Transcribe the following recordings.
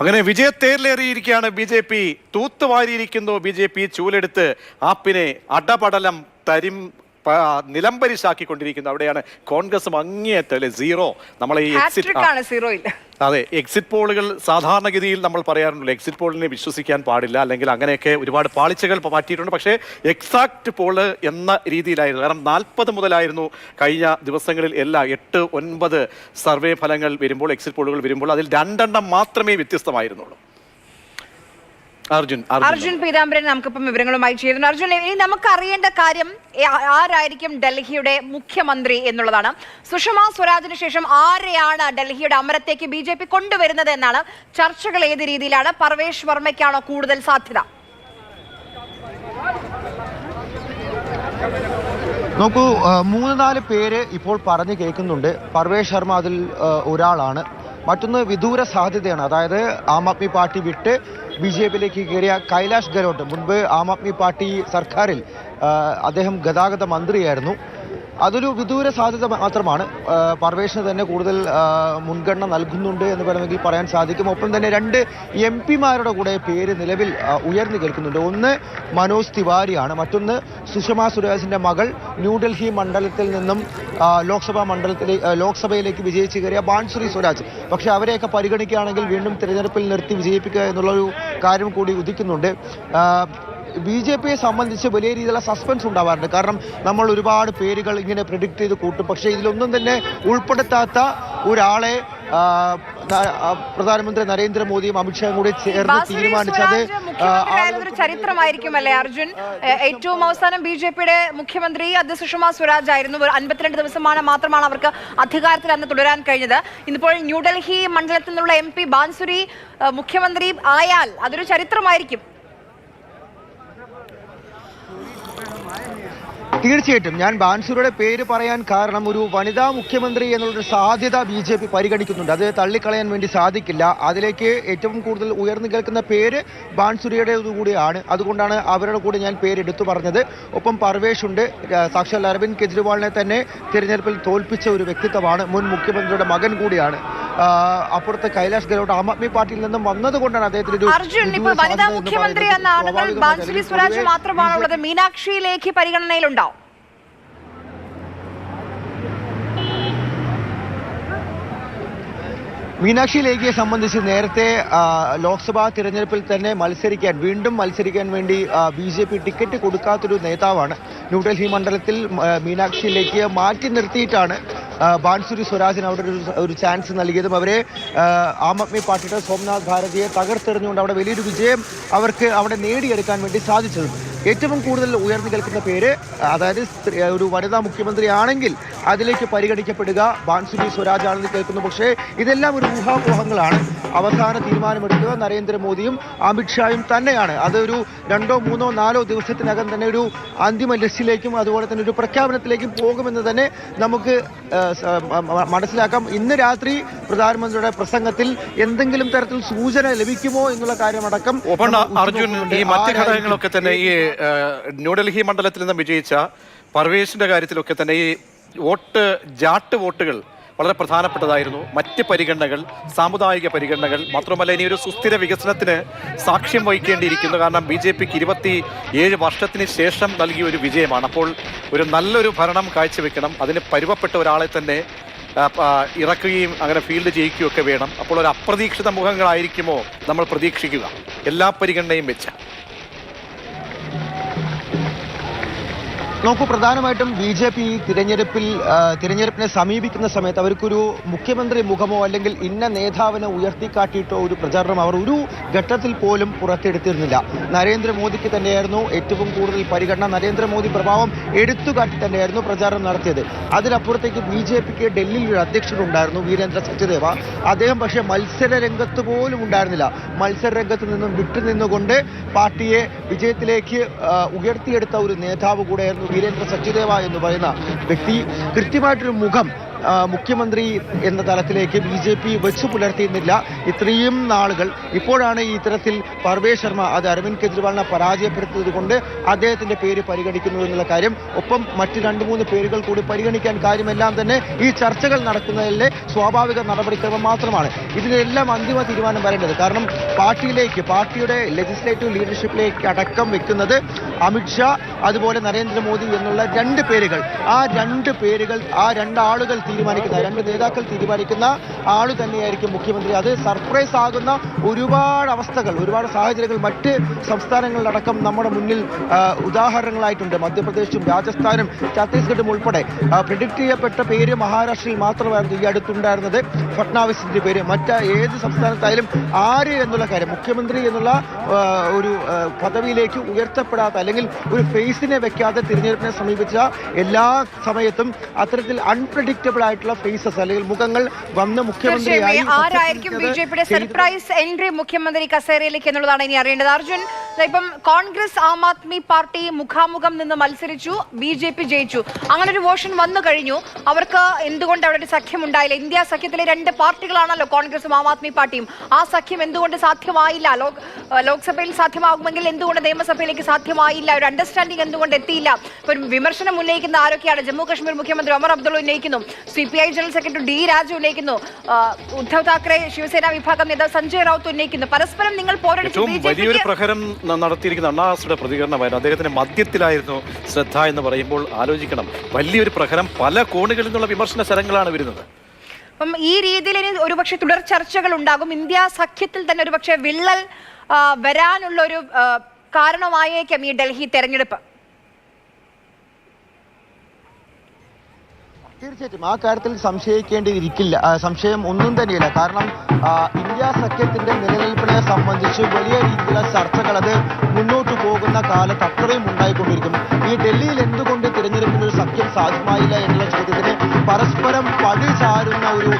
അങ്ങനെ വിജയത്തേരിലേറിയിരിക്കുകയാണ് B J P. തൂത്തുവാരിയിരിക്കുന്നു ബി ജെ പി ചൂലെടുത്ത്. ആപ്പിനെ അടപടലം തരിം പ- നിലംപരിശാക്കിക്കൊണ്ടിരിക്കുന്നു. അവിടെയാണ് കോൺഗ്രസും അങ്ങേയറ്റല്ലേ സീറോ നമ്മളെ ഈ എക്സിറ്റ് അതെ എക്സിറ്റ് പോളുകൾ സാധാരണഗതിയിൽ നമ്മൾ പറയാറുണ്ടല്ലോ. എക്സിറ്റ് പോളിനെ വിശ്വസിക്കാൻ പാടില്ല. അല്ലെങ്കിൽ അങ്ങനെയൊക്കെ ഒരുപാട് പാളിച്ചകൾ മാറ്റിയിട്ടുണ്ട്. പക്ഷേ എക്സാക്ട് പോൾ എന്ന രീതിയിലായിരുന്നു. കാരണം നാൽപ്പത് മുതലായിരുന്നു കഴിഞ്ഞ ദിവസങ്ങളിൽ എല്ലാ എട്ട് ഒൻപത് സർവേ ഫലങ്ങൾ വരുമ്പോൾ എക്സിറ്റ് പോളുകൾ വരുമ്പോൾ അതിൽ രണ്ടെണ്ണം മാത്രമേ വ്യത്യസ്തമായിരുന്നുള്ളൂ. അർജുൻ അർജുൻ. പീതാംബരൻ നമുക്കിപ്പം വിവരങ്ങളുമായി ചേരുന്നു. അർജുൻ ഇനി നമുക്ക് അറിയേണ്ട കാര്യം ആരായിരിക്കും ഡൽഹിയുടെ മുഖ്യമന്ത്രി എന്നുള്ളതാണ്. സുഷമ സ്വരാജിന് ശേഷം ആരെയാണ് ഡൽഹിയുടെ അമരത്തേക്ക് ബി ജെ പി കൊണ്ടുവരുന്നത് എന്നാണ് ചർച്ചകൾ ഏത് രീതിയിലാണ്? പർവേഷ് വർമ്മയ്ക്കാണോ കൂടുതൽ സാധ്യത? നോക്കൂ മൂന്ന് നാല് പേര് ഇപ്പോൾ പറഞ്ഞു കേൾക്കുന്നുണ്ട്. പർവേഷ് ശർമ്മ അതിൽ ഒരാളാണ്. മറ്റൊന്ന് വിദൂര സാധ്യതയാണ്. അതായത് ആം ആദ്മി പാർട്ടി വിട്ട് ബി ജെ പിയിലേക്ക് കയറിയ കൈലാഷ് ഗെലോട്ട് മുൻപ് ആം ആദ്മി പാർട്ടി സർക്കാരിൽ അദ്ദേഹം ഗതാഗത മന്ത്രിയായിരുന്നു. അതൊരു വിദൂര സാധ്യത മാത്രമാണ്. പർവേഷിന് തന്നെ കൂടുതൽ മുൻഗണന നൽകുന്നുണ്ട് എന്ന് വേണമെങ്കിൽ പറയാൻ സാധിക്കും. ഒപ്പം തന്നെ രണ്ട് എം പിമാരുടെ കൂടെ പേര് നിലവിൽ ഉയർന്നു കേൾക്കുന്നുണ്ട്. ഒന്ന് മനോജ് തിവാരിയാണ്. മറ്റൊന്ന് സുഷമ സുരേഷിന്റെ മകൾ. ന്യൂഡൽഹി മണ്ഡലത്തിൽ നിന്നും ലോക്സഭാ മണ്ഡലത്തിലെ ലോക്സഭയിലേക്ക് വിജയിച്ചു കയറിയ ബാൻശ്രീ സ്വരാജ്. പക്ഷെ അവരെയൊക്കെ പരിഗണിക്കുകയാണെങ്കിൽ വീണ്ടും തിരഞ്ഞെടുപ്പിൽ നിർത്തി വിജയിപ്പിക്കുക എന്നുള്ളൊരു കാര്യം കൂടി ഉദിക്കുന്നുണ്ട്. ബി ജെ പിയെ സംബന്ധിച്ച് വലിയ രീതിയിലുള്ള സസ്പെൻസ് ഉണ്ടാവാറുണ്ട്. കാരണം നമ്മൾ ഒരുപാട് പേരുകൾ ഇങ്ങനെ പ്രിഡിക്റ്റ് ചെയ്ത് കൂട്ടും. പക്ഷേ ഇതിലൊന്നും തന്നെ ഉൾപ്പെടുത്താത്ത ഒരാളെ പ്രധാനമന്ത്രി നരേന്ദ്രമോദിയും അമിത്ഷായും കൂടി ചേർന്ന് തീരുമാനിച്ചത് ഒരു ചരിത്രമായിരിക്കും അല്ലേ അർജുൻ? ഏറ്റവും അവസാനം ബി ജെ പിയുടെ മുഖ്യമന്ത്രി അത് സുഷമ സ്വരാജ് ആയിരുന്നു. അൻപത്തിരണ്ട് ദിവസമാണ് മാത്രമാണ് അവർക്ക് അധികാരത്തിൽ അന്ന് തുടരാൻ കഴിഞ്ഞത്. ഇന്നിപ്പോൾ ന്യൂഡൽഹി മണ്ഡലത്തിൽ നിന്നുള്ള എം പി ബാൻസുരി മുഖ്യമന്ത്രി ആയാൽ അതൊരു ചരിത്രമായിരിക്കും. തീർച്ചയായിട്ടും. ഞാൻ ബാൻസുരുടെ പേര് പറയാൻ കാരണം ഒരു വനിതാ മുഖ്യമന്ത്രി എന്നുള്ളൊരു സാധ്യത ബി ജെ പി പരിഗണിക്കുന്നുണ്ട്. അത് തള്ളിക്കളയാൻ വേണ്ടി സാധിക്കില്ല. അതിലേക്ക് ഏറ്റവും കൂടുതൽ ഉയർന്നു കേൾക്കുന്ന പേര് ബാൻസുരിയുടെ കൂടിയാണ് അതുകൊണ്ടാണ് അവരുടെ കൂടെ ഞാൻ പേര് എടുത്തു പറഞ്ഞത്. ഒപ്പം പർവേഷ് ഉണ്ട് സാക്ഷാൽ അരവിന്ദ് കെജ്രിവാളിനെ തന്നെ തിരഞ്ഞെടുപ്പിൽ തോൽപ്പിച്ച ഒരു വ്യക്തിത്വമാണ് മുൻ മുഖ്യമന്ത്രിയുടെ മകൻ കൂടിയാണ്. അപ്പുറത്ത് കൈലാഷ് ഗെഹ്ലോട്ട് ആം ആദ്മി പാർട്ടിയിൽ നിന്നും വന്നതുകൊണ്ടാണ് അദ്ദേഹത്തിന് ഒരു അർജുൻ ഇപ്പോൾ വനിതാ മുഖ്യമന്ത്രി. എന്ന ആളുകൾ സ്വാഭാവികമായും ബാൻസുരി അല്ലെങ്കിൽ സ്വരാജ് പൊതുവെ മാത്രമാണുള്ളത്. മീനാക്ഷി ലേഖി പരിഗണനയിലുണ്ടാവും മീനാക്ഷി ലേഖിയെ സംബന്ധിച്ച് നേരത്തെ ലോക്സഭാ തിരഞ്ഞെടുപ്പിൽ തന്നെ മത്സരിക്കാൻ വീണ്ടും മത്സരിക്കാൻ വേണ്ടി ബി ജെ പി ടിക്കറ്റ് കൊടുക്കാത്തൊരു നേതാവാണ്. ന്യൂഡൽഹി മണ്ഡലത്തിൽ മീനാക്ഷി ലേഖിയെ മാറ്റി നിർത്തിയിട്ടാണ് ബാൻസുരി സ്വരാജിന് അവിടെ ഒരു ഒരു ചാൻസ് നൽകിയതും. അവരെ ആ, ആദ്മി പാർട്ടിയുടെ സോംനാഥ് ഭാരതിയെ തകർത്തെറിഞ്ഞുകൊണ്ട് അവിടെ വലിയൊരു വിജയം അവർക്ക് അവിടെ നേടിയെടുക്കാൻ വേണ്ടി സാധിച്ചതും. ഏറ്റവും കൂടുതൽ ഉയർന്നു കേൾക്കുന്ന പേര് അതായത് ഒരു വനിതാ മുഖ്യമന്ത്രി ആണെങ്കിൽ അതിലേക്ക് പരിഗണിക്കപ്പെടുക. ബാൻസുരി സ്വരാജ് ആണെന്ന് കേൾക്കുന്നു. പക്ഷേ ഇതെല്ലാം ഒരു ഊഹാപോഹങ്ങളാണ്. അവസാന തീരുമാനമെടുക്കുക നരേന്ദ്രമോദിയും അമിത്ഷായും തന്നെയാണ്. അതൊരു രണ്ടോ മൂന്നോ നാലോ ദിവസത്തിനകം തന്നെ ഒരു അന്തിമ ലിസ്റ്റിലേക്കും അതുപോലെ തന്നെ ഒരു പ്രഖ്യാപനത്തിലേക്കും പോകുമെന്ന് തന്നെ നമുക്ക് മനസ്സിലാക്കാം. ഇന്ന് രാത്രി പ്രധാനമന്ത്രിയുടെ പ്രസംഗത്തിൽ എന്തെങ്കിലും തരത്തിൽ സൂചന ലഭിക്കുമോ എന്നുള്ള കാര്യമടക്കം അർജുൻ ഈ മറ്റു ഘടകങ്ങളൊക്കെ തന്നെ ഈ ന്യൂഡൽഹി മണ്ഡലത്തിൽ നിന്ന് വിജയിച്ച പർവേഷിന്റെ കാര്യത്തിലൊക്കെ തന്നെ ഈ വോട്ട് ജാട്ട് വോട്ടുകൾ വളരെ പ്രധാനപ്പെട്ടതായിരുന്നു. മറ്റ് പരിഗണനകൾ സാമുദായിക പരിഗണനകൾ മാത്രമല്ല ഇനി ഒരു സുസ്ഥിര വികസനത്തിന് സാക്ഷ്യം വഹിക്കേണ്ടിയിരിക്കുന്നു. കാരണം ബി ജെ പിക്ക് ഇരുപത്തി ഏഴ് വർഷത്തിന് ശേഷം നൽകിയ ഒരു വിജയമാണ്. അപ്പോൾ ഒരു നല്ലൊരു ഭരണം കാഴ്ചവെക്കണം. അതിന് പരുവപ്പെട്ട ഒരാളെ തന്നെ ഇറക്കുകയും അങ്ങനെ ഫീൽഡ് ചെയ്യിക്കുകയും ഒക്കെ വേണം. അപ്പോൾ ഒരു അപ്രതീക്ഷിത മുഖങ്ങളായിരിക്കുമോ? നമ്മൾ പ്രതീക്ഷിക്കുക. എല്ലാ പരിഗണനയും വെച്ച്. നോക്കൂ പ്രധാനമായിട്ടും ബി ജെ പി തിരഞ്ഞെടുപ്പിൽ തിരഞ്ഞെടുപ്പിനെ സമീപിക്കുന്ന സമയത്ത് അവർക്കൊരു മുഖ്യമന്ത്രി മുഖമോ അല്ലെങ്കിൽ ഇന്ന നേതാവിനെ ഉയർത്തിക്കാട്ടിയിട്ടോ ഒരു പ്രചാരണം അവർ ഒരു ഘട്ടത്തിൽ പോലും പുറത്തെടുത്തിരുന്നില്ല. നരേന്ദ്രമോദിക്ക് തന്നെയായിരുന്നു ഏറ്റവും കൂടുതൽ പരിഗണന. നരേന്ദ്രമോദി പ്രഭാവം എടുത്തുകാട്ടി തന്നെയായിരുന്നു പ്രചാരണം നടത്തിയത്. അതിനപ്പുറത്തേക്ക് ബി ജെ പിക്ക് ഡൽഹിയിൽ ഒരു അധ്യക്ഷനുണ്ടായിരുന്നു വീരേന്ദ്ര സച്ചദേവ. അദ്ദേഹം പക്ഷേ മത്സര രംഗത്ത് പോലും ഉണ്ടായിരുന്നില്ല. മത്സര രംഗത്ത് നിന്നും വിട്ടുനിന്നുകൊണ്ട് പാർട്ടിയെ വിജയത്തിലേക്ക് ഉയർത്തിയെടുത്ത ഒരു നേതാവ് കൂടെയായിരുന്നു വീരേന്ദ്ര സച്ചിദേവ എന്ന് പറയുന്ന വ്യക്തി കൃത്യമായിട്ടൊരു മുഖം മുഖ്യമന്ത്രി എന്ന തലത്തിലേക്ക് ബി ജെ പി വെച്ചു പുലർത്തിയിരുന്നില്ല. ഇത്രയും നാളുകൾ ഇപ്പോഴാണ് ഈ ഇത്തരത്തിൽ പർവേഷ് ശർമ്മ അത് അരവിന്ദ് കെജ്രിവാളിനെ പരാജയപ്പെടുത്തിയത് കൊണ്ട് അദ്ദേഹത്തിന്റെ പേര് പരിഗണിക്കുന്നു എന്നുള്ള കാര്യം. ഒപ്പം മറ്റ് രണ്ട് മൂന്ന് പേരുകൾ കൂടി പരിഗണിക്കാൻ കാര്യമെല്ലാം തന്നെ ഈ ചർച്ചകൾ നടക്കുന്നതിലെ സ്വാഭാവിക നടപടിക്രമം മാത്രമാണ്. ഇതിനെല്ലാം അന്തിമ തീരുമാനം വരേണ്ടത് കാരണം പാർട്ടിയിലേക്ക് പാർട്ടിയുടെ ലെജിസ്ലേറ്റീവ് ലീഡർഷിപ്പിലേക്ക് അടക്കം വെക്കുന്നത് അമിത്ഷാ അതുപോലെ നരേന്ദ്രമോദി എന്നുള്ള രണ്ട് പേരുകൾ. ആ രണ്ട് പേരുകൾ ആ രണ്ടാളുകൾ തീരുമാനിക്കുന്ന രണ്ട് നേതാക്കൾ തീരുമാനിക്കുന്ന ആൾ തന്നെയായിരിക്കും മുഖ്യമന്ത്രി. അത് സർപ്രൈസ് ആകുന്ന ഒരുപാട് അവസ്ഥകൾ ഒരുപാട് സാഹചര്യങ്ങൾ മറ്റ് സംസ്ഥാനങ്ങളിലടക്കം നമ്മുടെ മുന്നിൽ ഉദാഹരണങ്ങളായിട്ടുണ്ട്. മധ്യപ്രദേശും രാജസ്ഥാനും ഛത്തീസ്ഗഡും ഉൾപ്പെടെ. പ്രിഡിക്റ്റ് ചെയ്യപ്പെട്ട പേര് മഹാരാഷ്ട്രയിൽ മാത്രമായിരുന്നു ഈ അടുത്തുണ്ടായിരുന്നത്. ഫട്നാവിസിന്റെ പേര്. മറ്റ് ഏത് സംസ്ഥാനത്തായാലും ആര് എന്നുള്ള കാര്യം മുഖ്യമന്ത്രി എന്നുള്ള ഒരു പദവിയിലേക്ക് ഉയർത്തപ്പെടാത്ത അല്ലെങ്കിൽ ഒരു ഫേസിനെ വെക്കാതെ തിരഞ്ഞെടുപ്പിനെ സമീപിച്ച എല്ലാ സമയത്തും അത്തരത്തിൽ അൺപ്രഡിക്റ്റബിൾ ആയിട്ടുള്ള ഫേസസ് അല്ലെങ്കിൽ മുഖങ്ങൾ വന്ന് മുഖ്യമന്ത്രിയായി ആരായിരിക്കും ബി ജെ പിയുടെ സർപ്രൈസ് എൻട്രി മുഖ്യമന്ത്രി കസേരയിലേക്ക് എന്നുള്ളതാണ് ഇനി അറിയേണ്ടത്. അർജുൻ ഇപ്പം കോൺഗ്രസ് ആം ആദ്മി പാർട്ടി മുഖാമുഖം നിന്ന് മത്സരിച്ചു ബി ജെ പി ജയിച്ചു. അങ്ങനെ ഒരു വോഷൻ വന്നു കഴിഞ്ഞു. അവർക്ക് എന്തുകൊണ്ട് അവിടെ ഒരു സഖ്യം ഉണ്ടായില്ല? ഇന്ത്യ സഖ്യത്തിലെ രണ്ട് പാർട്ടികളാണല്ലോ കോൺഗ്രസും ആം ആദ്മി പാർട്ടിയും. ആ സഖ്യം എന്തുകൊണ്ട് സാധ്യമായില്ല? ലോക് ലോക്സഭയിൽ സാധ്യമാകുമെങ്കിൽ എന്തുകൊണ്ട് നിയമസഭയിലേക്ക് സാധ്യമായില്ല? ഒരു അണ്ടർസ്റ്റാൻഡിംഗ് എന്തുകൊണ്ട് എത്തിയില്ല? ഒരു വിമർശനം ഉന്നയിക്കുന്ന ആരൊക്കെയാണ്? ജമ്മു കാശ്മീർ മുഖ്യമന്ത്രി Omar Abdullah ഉന്നയിക്കുന്നു. C P I general secretary D Raju ഉന്നയിക്കുന്നു. Uddhav Thackeray Shiv Sena വിഭാഗം നേതാവ് സഞ്ജയ് റൌത്ത് ഉന്നയിക്കുന്നു. പരസ്പരം നിങ്ങൾ പോരടിച്ചു നടത്തിയിരിക്കുന്ന അണ്ണാസുടെ പ്രതികരണമായിരുന്നു. അദ്ദേഹത്തിന്റെ മദ്യത്തിലായിരുന്നു ശ്രദ്ധ എന്ന് പറയുമ്പോൾ ആലോചിക്കണം. വലിയൊരു പ്രഹരം പല കോണുകളിൽ നിന്നുള്ള വിമർശന ശരങ്ങളാണ് വരുന്നത്. അപ്പം ഈ രീതിയിൽ ഇനി ഒരുപക്ഷെ തുടർ ചർച്ചകൾ ഉണ്ടാകും. ഇന്ത്യ സഖ്യത്തിൽ തന്നെ ഒരുപക്ഷെ വിള്ളൽ വരാനുള്ള ഒരു കാരണമായേക്കാം ഈ ഡൽഹി തെരഞ്ഞെടുപ്പ്. തീർച്ചയായിട്ടും. ആ കാര്യത്തിൽ സംശയിക്കേണ്ടിയിരിക്കില്ല. സംശയം ഒന്നും തന്നെയില്ല. കാരണം ഇന്ത്യ സഖ്യത്തിന്റെ നിലനിൽപ്പിനെ സംബന്ധിച്ച് വലിയ രീതിയിലുള്ള ചർച്ചകൾ അത് മുന്നോട്ട് പോകുന്ന കാലത്ത് അത്രയും ഉണ്ടായിക്കൊണ്ടിരിക്കും. ഈ ഡൽഹിയിൽ എന്തുകൊണ്ട് തിരഞ്ഞെടുപ്പിന് ഒരു സഖ്യം സാധ്യമായില്ല എന്നുള്ള ചോദ്യത്തിന് പരസ്പരം പടി ചാരുന്ന ഒരു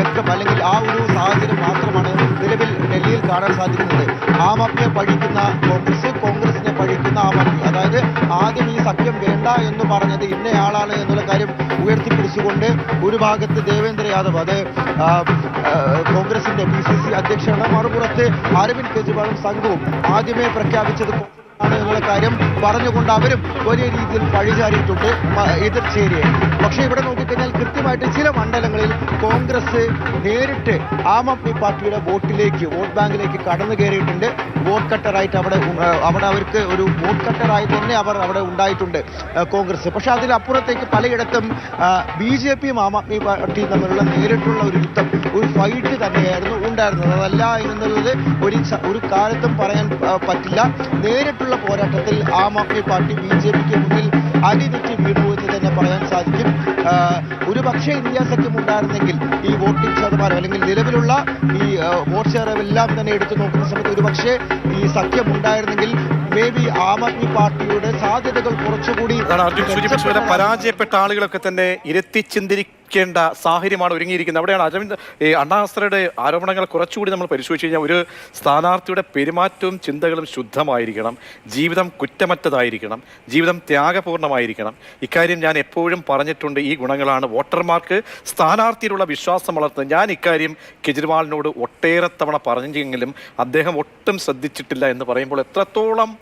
രക്തം അല്ലെങ്കിൽ ആ ഒരു സാഹചര്യം മാത്രമാണ് നിലവിൽ ഡൽഹിയിൽ കാണാൻ സാധിക്കുന്നത്. ആം ആദ്മിയെ കോൺഗ്രസ് കോൺഗ്രസിനെ പഴിക്കുന്ന ആ ആദ്മി അതായത് ആദ്യം ഈ സഖ്യം വേണ്ട എന്ന് പറഞ്ഞത് ഇന്നയാളാണ് എന്നുള്ള കാര്യം ഉയർത്തിപ്പിടിച്ചുകൊണ്ട് ഒരു ഭാഗത്ത് ദേവേന്ദ്ര യാദവ് അത് കോൺഗ്രസിന്റെ പി സി സി അധ്യക്ഷനാണ്. മറുപുറത്ത് അരവിന്ദ് കെജ്രിവാളും സംഘവും ആദ്യമേ പ്രഖ്യാപിച്ചത് എന്നുള്ള കാര്യം പറഞ്ഞുകൊണ്ട് അവരും വലിയ രീതിയിൽ പഴിചാരിയിട്ടുണ്ട് എതിർച്ചേരിയെ പക്ഷേ ഇവിടെ നോക്കിക്കഴിഞ്ഞാൽ കൃത്യമായിട്ട് ചില മണ്ഡലങ്ങളിൽ കോൺഗ്രസ് നേരിട്ട് ആം ആദ്മി പാർട്ടിയുടെ വോട്ടിലേക്ക് വോട്ട് ബാങ്കിലേക്ക് കടന്നു കയറിയിട്ടുണ്ട്. വോട്ട് കട്ടറായിട്ട് അവിടെ അവിടെ അവർക്ക് ഒരു വോട്ട് കട്ടറായി തന്നെ അവർ അവിടെ ഉണ്ടായിട്ടുണ്ട് കോൺഗ്രസ്. പക്ഷെ അതിലപ്പുറത്തേക്ക് പലയിടത്തും ബി ജെ പിയും ആം ആദ്മി പാർട്ടിയും തമ്മിലുള്ള നേരിട്ടുള്ള ഒരു യുദ്ധം ഒരു ഫൈറ്റ് തന്നെയായിരുന്നു ഉണ്ടായിരുന്നത്. അതല്ല എന്നുള്ളത് ഒരു ഒരു കാലത്തും പറയാൻ പറ്റില്ല. നേരിട്ടുള്ള പോരാട്ടത്തിൽ Aam Aadmi party B J പിക്ക് മുന്നിൽ അടിതെറ്റി വീണു എന്ന് തന്നെ പറയാൻ സാധിക്കും. ഒരു പക്ഷേ ഇന്ത്യ സഖ്യം ഉണ്ടായിരുന്നെങ്കിൽ ഈ വോട്ടിംഗ് ശതമാനം അല്ലെങ്കിൽ നിലവിലുള്ള ഈ വോട്ട് ഷെയർ എല്ലാം തന്നെ എടുത്തു നോക്കുന്ന സമയത്ത് ഒരു പക്ഷേ ഈ സഖ്യം ഉണ്ടായിരുന്നെങ്കിൽ മേ ബി ആം ആദ്മി പാർട്ടിയുടെ സാധ്യതകൾ കുറച്ചുകൂടി അർജുൻ പരാജയപ്പെട്ട ആളുകളൊക്കെ തന്നെ ഇരുത്തി ചിന്തിരിക്കേണ്ട സാഹചര്യമാണ് ഒരുങ്ങിയിരിക്കുന്നത്. അവിടെയാണ് അരവിന്ദ് ഈ അണ്ണാസ്ത്രയുടെ ആരോപണങ്ങൾ കുറച്ചുകൂടി നമ്മൾ പരിശോധിച്ച് കഴിഞ്ഞാൽ ഒരു സ്ഥാനാർത്ഥിയുടെ പെരുമാറ്റവും ചിന്തകളും ശുദ്ധമായിരിക്കണം. ജീവിതം കുറ്റമറ്റതായിരിക്കണം. ജീവിതം ത്യാഗപൂർണമായിരിക്കണം ഇക്കാര്യം ഞാൻ എപ്പോഴും പറഞ്ഞിട്ടുണ്ട്. ഈ ഗുണങ്ങളാണ് വോട്ടർമാർക്ക് സ്ഥാനാർത്ഥിയിലുള്ള വിശ്വാസം വളർത്തുന്നത്. ഞാൻ ഇക്കാര്യം കെജ്രിവാളിനോട് ഒട്ടേറെ തവണ പറഞ്ഞെങ്കിലും അദ്ദേഹം ഒട്ടും ശ്രദ്ധിച്ചിട്ടില്ല എന്ന് പറയുമ്പോൾ എത്രത്തോളം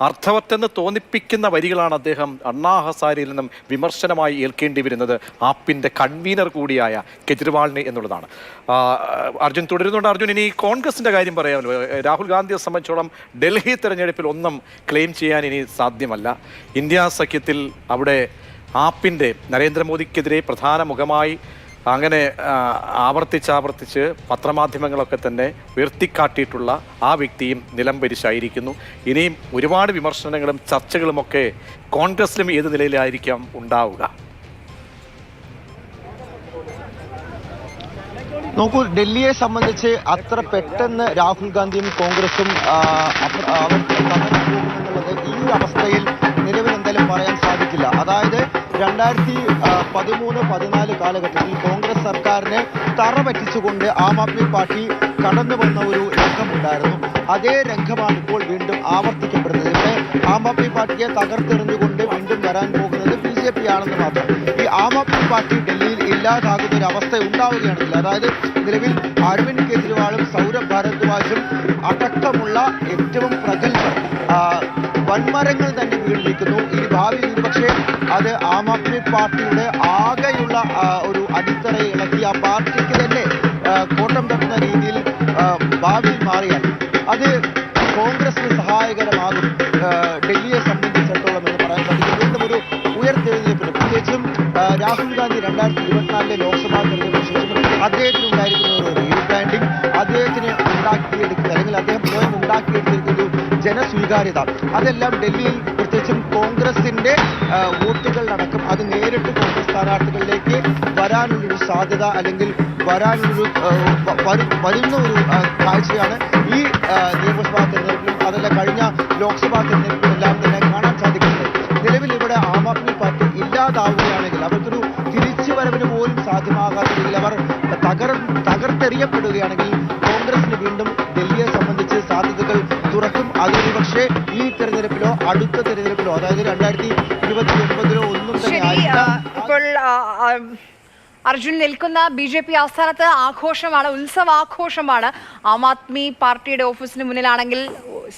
അർത്ഥവത്തെന്ന് തോന്നിപ്പിക്കുന്ന വരികളാണ് അദ്ദേഹം അണ്ണാ ഹസാരിയിൽ നിന്നും വിമർശനമായി ഏൽക്കേണ്ടി വരുന്നത് ആപ്പിന്റെ കൺവീനർ കൂടിയായ കെജ്രിവാളിന് എന്നുള്ളതാണ്. അർജുൻ തുടരുന്നുണ്ട്. അർജുൻ ഇനി കോൺഗ്രസിന്റെ കാര്യം പറയാമല്ലോ. രാഹുൽ ഗാന്ധിയെ സംബന്ധിച്ചോളം ഡൽഹി തെരഞ്ഞെടുപ്പിൽ ഒന്നും ക്ലെയിം ചെയ്യാൻ ഇനി സാധ്യമല്ല. ഇന്ത്യ സഖ്യത്തിൽ അവിടെ ആപ്പിന്റെ നരേന്ദ്രമോദിക്കെതിരെ പ്രധാന മുഖമായി അങ്ങനെ ആവർത്തിച്ചാവർത്തിച്ച് പത്രമാധ്യമങ്ങളൊക്കെ തന്നെ ഉയർത്തിക്കാട്ടിയിട്ടുള്ള ആ വ്യക്തിയും നിലംപരിശായിരിക്കുന്നു. ഇനിയും ഒരുപാട് വിമർശനങ്ങളും ചർച്ചകളുമൊക്കെ കോൺഗ്രസിലും ഏത് നിലയിലായിരിക്കാം ഉണ്ടാവുക? നോക്കൂ ഡൽഹിയെ സംബന്ധിച്ച് അത്ര പെട്ടെന്ന് രാഹുൽ ഗാന്ധിയും കോൺഗ്രസും ഈ അവസ്ഥയിൽ നിലവിൽ എന്തായാലും പറയാൻ സാധിക്കില്ല. അതായത് രണ്ടായിരത്തി പതിമൂന്ന് പതിനാല് കാലഘട്ടത്തിൽ കോൺഗ്രസ് സർക്കാരിനെ തറ പറ്റിച്ചുകൊണ്ട് ആം ആദ്മി പാർട്ടി കടന്നു വന്ന ഒരു രംഗമുണ്ടായിരുന്നു. അതേ രംഗമാണ് ഇപ്പോൾ വീണ്ടും ആവർത്തിക്കപ്പെടുന്നത്. ഇവിടെ ആം ആദ്മി പാർട്ടിയെ തകർത്തെറിഞ്ഞുകൊണ്ട് വീണ്ടും വരാൻ പോകുന്നത് ബി ജെ പി ആണെന്ന് മാത്രം. ഈ ആം ആദ്മി പാർട്ടി ഡൽഹിയിൽ ഇല്ലാതാകുന്ന ഒരു അവസ്ഥ ഉണ്ടാവുകയാണെങ്കിൽ അതായത് നിലവിൽ അരവിന്ദ് കെജ്രിവാളും സൗരഭ് ഭാരദ്വാജും അടക്കമുള്ള ഏറ്റവും പ്രഗത്ഭർ വൻമരങ്ങൾ തന്നെ വീണ് ഇനി ഭാവിയിൽ ഒരുപക്ഷെ അത് ആം ആദ്മി പാർട്ടിയുടെ ആകെയുള്ള ഒരു അടിത്തറയെ ഇളക്കി ആ പാർട്ടിക്ക് തന്നെ കോട്ടം തട്ടുന്ന രീതിയിൽ ഭാവിയിൽ മാറിയാൽ അത് കോൺഗ്രസിന് സഹായകരമാകും. ഡൽഹിയെ സംബന്ധിച്ചിടത്തോളം എന്ന് പറയാൻ സാധിക്കും. വീണ്ടും ഒരു ഉയർത്തെഴുന്നേൽപ്പിന് പ്രത്യേകിച്ചും രാഹുൽ ഗാന്ധി രണ്ടായിരത്തി ഇരുപത്തിനാലിലെ ലോക്സഭാ തെരഞ്ഞെടുപ്പ് ശേഷം അദ്ദേഹത്തിന് ഉണ്ടായിരിക്കുന്ന ഒരു റീബ്രാൻഡിംഗ് അദ്ദേഹത്തിന് ഉണ്ടാക്കിയെടുക്കുന്ന അല്ലെങ്കിൽ അദ്ദേഹം സ്വയം ഉണ്ടാക്കിയെടുത്തിരിക്കുന്ന ഒരു ജനസ്വീകാര്യത. അതെല്ലാം ഡൽഹിയിൽ പ്രത്യേകിച്ചും കോൺഗ്രസിന്റെ വോട്ടുകളിലടക്കം അത് നേരിട്ട് കോൺഗ്രസ് സ്ഥാനാർത്ഥികളിലേക്ക് വരാനുള്ളൊരു സാധ്യത അല്ലെങ്കിൽ വരാനൊരു വരുന്ന ഒരു കാഴ്ചയാണ് ഈ നിയമസഭാ തെരഞ്ഞെടുപ്പിലും അതല്ല കഴിഞ്ഞ ലോക്സഭാ തെരഞ്ഞെടുപ്പിലും എല്ലാം തന്നെ കാണാൻ സാധിക്കുന്നത്. നിലവിൽ ഇവിടെ ആം ആദ്മി പാർട്ടി അവർക്കൊരു തിരിച്ചുവരവിന് പോലും സാധ്യമാകാത്ത രീതിയിൽ അവർ തകർ തകർത്തെറിയപ്പെടുകയാണെങ്കിൽ കോൺഗ്രസിന് വീണ്ടും ഡൽഹിയെ സംബന്ധിച്ച് സാധ്യതകൾ തുറക്കും. അതൊരു പക്ഷേ ഈ തെരഞ്ഞെടുപ്പിലോ അടുത്ത തെരഞ്ഞെടുപ്പിലോ അതായത് രണ്ടായിരത്തി ഇരുപത്തി ഒൻപതിലോ ഒന്നും തന്നെ അർജുൻ നിൽക്കുന്ന ബി ജെ പി ആസ്ഥാനത്ത് ആഘോഷമാണ് ഉത്സവാഘോഷമാണ്. ആം ആദ്മി പാർട്ടിയുടെ ഓഫീസിന് മുന്നിലാണെങ്കിൽ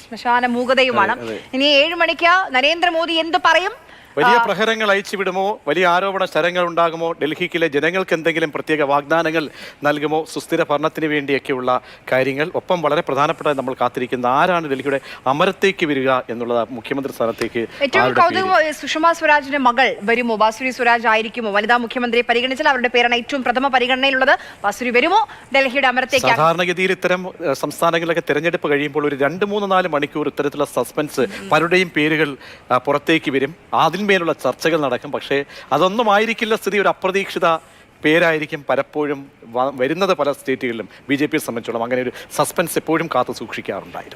ശ്മശാന മൂകതയുമാണ്. ഇനി ഏഴ് മണിക്ക് നരേന്ദ്രമോദി എന്ത് പറയും? വലിയ പ്രഹരങ്ങൾ അയച്ചുവിടുമോ വലിയ ആരോപണ ശരങ്ങൾ ഉണ്ടാകുമോ? ഡൽഹിക്കിലെ ജനങ്ങൾക്ക് എന്തെങ്കിലും പ്രത്യേക വാഗ്ദാനങ്ങൾ നൽകുമോ? സുസ്ഥിര ഭരണത്തിന് വേണ്ടിയൊക്കെയുള്ള കാര്യങ്ങൾ. ഒപ്പം വളരെ പ്രധാനപ്പെട്ട നമ്മൾ കാത്തിരിക്കുന്ന ആരാണ് ഡൽഹിയുടെ അമരത്തേക്ക് വരിക എന്നുള്ളത് മുഖ്യമന്ത്രി സ്ഥാനത്തേക്ക് ഏറ്റവും ആരുടെ കൗതുകം സുഷമ സ്വരാജിന്റെ മകൾ വരുമോ? ബാസുരി സ്വരാജ് ആയിരിക്കുമോ? വനിതാ മുഖ്യമന്ത്രിയെ പരിഗണിച്ചാൽ അവരുടെ പേരാണ് ഏറ്റവും പ്രഥമ പരിഗണനയിലുള്ളത്. ബാസുരി വരുമോ? ഡൽഹിയുടെ അമരത്തേക്ക്. സാധാരണഗതിയിൽ ഇത്തരം സംസ്ഥാനങ്ങളിലൊക്കെ തെരഞ്ഞെടുപ്പ് കഴിയുമ്പോൾ ഒരു രണ്ട് മൂന്ന് നാല് മണിക്കൂർ ഇത്തരത്തിലുള്ള സസ്പെൻസ് പലരുടെയും പേരുകൾ പുറത്തേക്ക് വരും. അതിന്മേലുള്ള ചർച്ചകൾ നടക്കും. പക്ഷേ അതൊന്നും ആയിരിക്കില്ല സ്ഥിതി. ഒരു അപ്രതീക്ഷിത പേരായിരിക്കും പലപ്പോഴും വരുന്നത് പല സ്റ്റേറ്റുകളിലും. ബി ജെ പിയെ സംബന്ധിച്ചോളം അങ്ങനെ ഒരു സസ്പെൻസ് എപ്പോഴും കാത്തു സൂക്ഷിക്കാറുണ്ടായിരുന്നു.